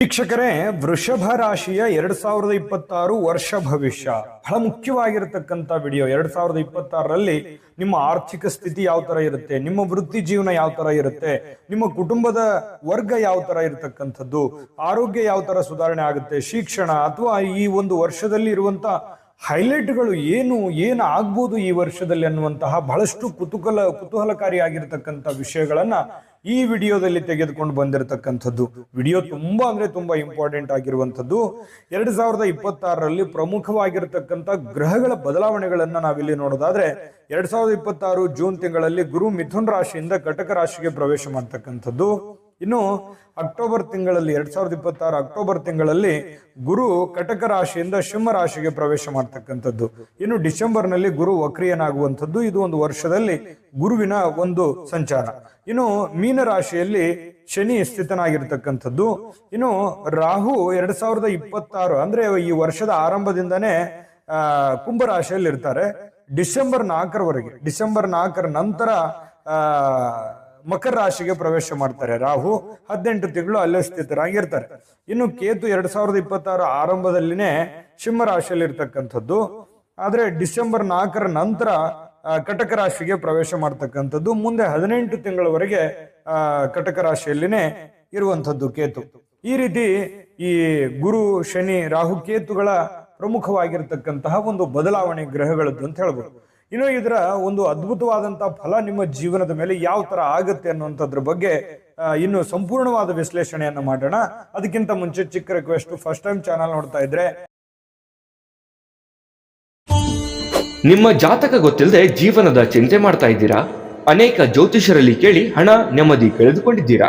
ವೀಕ್ಷಕರೇ ವೃಷಭ ರಾಶಿಯ ಎರಡ್ ಸಾವಿರದ ಇಪ್ಪತ್ತಾರು ವರ್ಷ ಭವಿಷ್ಯ. ಬಹಳ ಮುಖ್ಯವಾಗಿರತಕ್ಕಂತ ವಿಡಿಯೋ ಎರಡ್ ಸಾವಿರದ ಇಪ್ಪತ್ತಾರರಲ್ಲಿ ನಿಮ್ಮ ಆರ್ಥಿಕ ಸ್ಥಿತಿ ಯಾವ ತರ ಇರುತ್ತೆ? ನಿಮ್ಮ ವೃತ್ತಿ ಜೀವನ ಯಾವ ತರ ಇರುತ್ತೆ? ನಿಮ್ಮ ಕುಟುಂಬದ ವರ್ಗ ಯಾವ ತರ ಇರತಕ್ಕಂಥದ್ದು? ಆರೋಗ್ಯ ಯಾವ ತರ ಸುಧಾರಣೆ ಆಗುತ್ತೆ? ಶಿಕ್ಷಣ ಅಥವಾ ಈ ಒಂದು ವರ್ಷದಲ್ಲಿ ಇರುವಂತ ಹೈಲೈಟ್ಗಳು ಏನು ಏನು ಆಗ್ಬೋದು ಈ ವರ್ಷದಲ್ಲಿ ಅನ್ನುವಂತಹ ಬಹಳಷ್ಟು ಕುತೂಹಲ ಕುತೂಹಲಕಾರಿಯಾಗಿರ್ತಕ್ಕಂಥ ವಿಷಯಗಳನ್ನ ಈ ವಿಡಿಯೋದಲ್ಲಿ ತೆಗೆದುಕೊಂಡು ಬಂದಿರತಕ್ಕಂಥದ್ದು, ವಿಡಿಯೋ ತುಂಬಾ ಅಂದ್ರೆ ತುಂಬಾ ಇಂಪಾರ್ಟೆಂಟ್ ಆಗಿರುವಂಥದ್ದು. ಎರಡ್ ಸಾವಿರದ ಇಪ್ಪತ್ತಾರರಲ್ಲಿ ಪ್ರಮುಖವಾಗಿರತಕ್ಕಂಥ ಗ್ರಹಗಳ ಬದಲಾವಣೆಗಳನ್ನ ನಾವಿಲ್ಲಿ ನೋಡೋದಾದ್ರೆ, ಎರಡ್ ಸಾವಿರದ ಇಪ್ಪತ್ತಾರು ಜೂನ್ ತಿಂಗಳಲ್ಲಿ ಗುರು ಮಿಥುನ್ ರಾಶಿಯಿಂದ ಕಟಕ ರಾಶಿಗೆ ಪ್ರವೇಶ ಮಾಡ್ತಕ್ಕಂಥದ್ದು. ಇನ್ನು ಅಕ್ಟೋಬರ್ ತಿಂಗಳಲ್ಲಿ, ಎರಡ್ ಸಾವಿರದ ಇಪ್ಪತ್ತಾರು ಅಕ್ಟೋಬರ್ ತಿಂಗಳಲ್ಲಿ ಗುರು ಕಟಕ ರಾಶಿಯಿಂದ ಸಿಂಹ ರಾಶಿಗೆ ಪ್ರವೇಶ ಮಾಡ್ತಕ್ಕಂಥದ್ದು. ಇನ್ನು ಡಿಸೆಂಬರ್ನಲ್ಲಿ ಗುರು ವಕ್ರಿಯನಾಗುವಂಥದ್ದು. ಇದು ಒಂದು ವರ್ಷದಲ್ಲಿ ಗುರುವಿನ ಒಂದು ಸಂಚಾರ. ಇನ್ನು ಮೀನ ರಾಶಿಯಲ್ಲಿ ಶನಿ ಸ್ಥಿತನಾಗಿರ್ತಕ್ಕಂಥದ್ದು. ಇನ್ನು ರಾಹು ಎರಡ್ ಸಾವಿರದ ಇಪ್ಪತ್ತಾರು ಅಂದ್ರೆ ಈ ವರ್ಷದ ಆರಂಭದಿಂದನೇ ಕುಂಭರಾಶಿಯಲ್ಲಿ ಇರ್ತಾರೆ ಡಿಸೆಂಬರ್ ನಾಲ್ಕರವರೆಗೆ, ಡಿಸೆಂಬರ್ ನಾಲ್ಕರ ನಂತರ ಮಕರ ರಾಶಿಗೆ ಪ್ರವೇಶ ಮಾಡ್ತಾರೆ. ರಾಹು ಹದಿನೆಂಟು ತಿಂಗಳು ಅಲ್ಲೇ ಸ್ಥಿತರಾಗಿರ್ತಾರೆ. ಇನ್ನು ಕೇತು ಎರಡ್ ಸಾವಿರದ ಇಪ್ಪತ್ತಾರ ಆರಂಭದಲ್ಲಿನೇ ಸಿಂಹ ರಾಶಿಯಲ್ಲಿ ಇರ್ತಕ್ಕಂಥದ್ದು ಆದ್ರೆ ಡಿಸೆಂಬರ್ ನಾಲ್ಕರ ನಂತರ ಕಟಕ ರಾಶಿಗೆ ಪ್ರವೇಶ ಮಾಡ್ತಕ್ಕಂಥದ್ದು. ಮುಂದೆ ಹದಿನೆಂಟು ತಿಂಗಳವರೆಗೆ, ಆ, ಕಟಕ ರಾಶಿಯಲ್ಲಿನೇ ಇರುವಂಥದ್ದು ಕೇತು. ಈ ರೀತಿ ಈ ಗುರು, ಶನಿ, ರಾಹು ಕೇತುಗಳ ಪ್ರಮುಖವಾಗಿರ್ತಕ್ಕಂತಹ ಒಂದು ಬದಲಾವಣೆ ಗ್ರಹಗಳದ್ದು ಅಂತ ಹೇಳ್ಬೋದು. ಇನ್ನು ಇದರ ಒಂದು ಅದ್ಭುತವಾದಂಥ ಫಲ ನಿಮ್ಮ ಜೀವನದ ಮೇಲೆ ಯಾವ ತರ ಆಗುತ್ತೆ ಅನ್ನುವಂಥದ್ರ ಬಗ್ಗೆ ಇನ್ನು ಸಂಪೂರ್ಣವಾದ ವಿಶ್ಲೇಷಣೆಯನ್ನು ಮಾಡೋಣ. ಅದಕ್ಕಿಂತ ಮುಂಚೆ ಚಿಕ್ಕ ರಿಕ್ವೆಸ್ಟ್ ಫಸ್ಟ್ ಟೈಮ್ ಚಾನಲ್ ನೋಡ್ತಾ ಇದ್ರೆ. ನಿಮ್ಮ ಜಾತಕ ಗೊತ್ತಿಲ್ಲದೆ ಜೀವನದ ಚಿಂತೆ ಮಾಡ್ತಾ ಇದ್ದೀರಾ? ಅನೇಕ ಜ್ಯೋತಿಷರಲ್ಲಿ ಕೇಳಿ ಹಣ ನೆಮ್ಮದಿ ಕಳೆದುಕೊಂಡಿದ್ದೀರಾ?